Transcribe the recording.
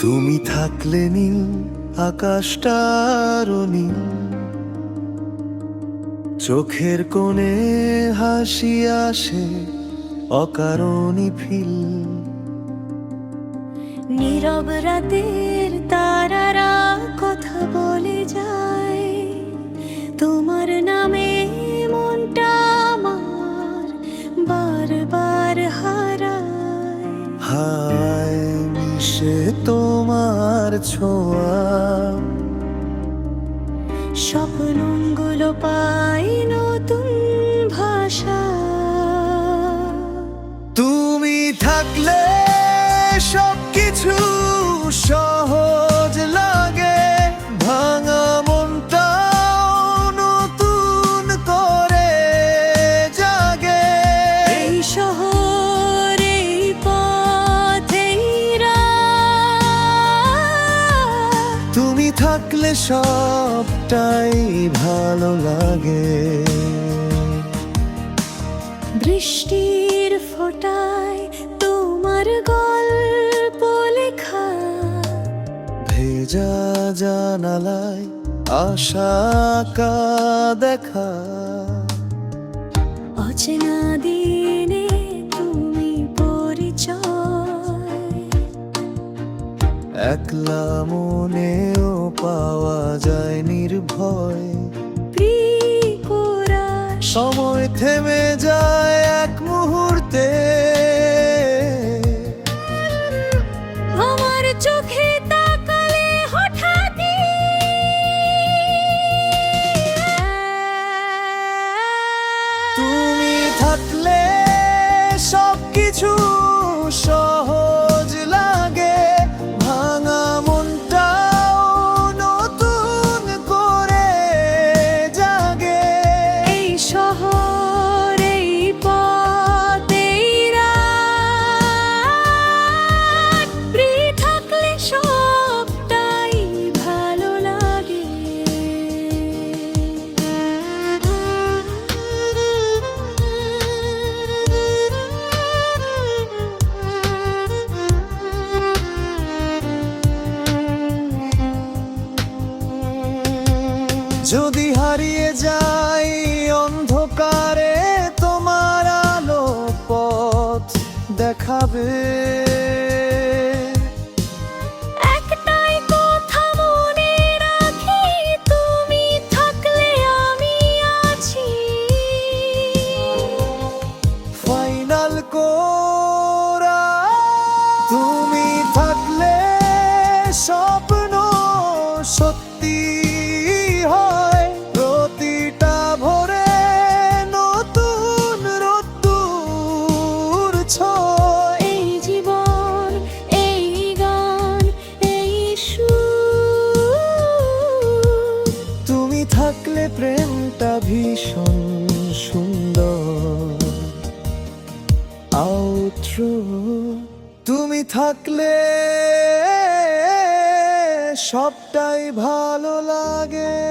তুমি থাকলে নীল আকাশটারও নীল। চোখের কোণে হাসি আসে অকারণী ফিল। নীরব রাতের মিশে তোমার ছোঁয়া। স্বপ্নগুলো পাই নতুন ভাষা। থাকলে সবটাই ভালো লাগে। বৃষ্টির ফোটায় তোমার গল্প লেখা। ভেজা জানালায় আশা কা দেখা। অচেনা দিনে একলা মনেও পাওয়া যায় নির্ভয়। সময় থেমে যায় এক মুহূর্তে। আমার চোখে তাকালে হঠাৎই তুমি থাকলে সবকিছু যদি হারিয়ে যাই অন্ধকারে তোমার আলো পথ দেখাবে। তুমি থাকলে প্রেমটা ভীষণ সুন্দর। আউট্রো। তুমি থাকলে সবটাই ভালো লাগে।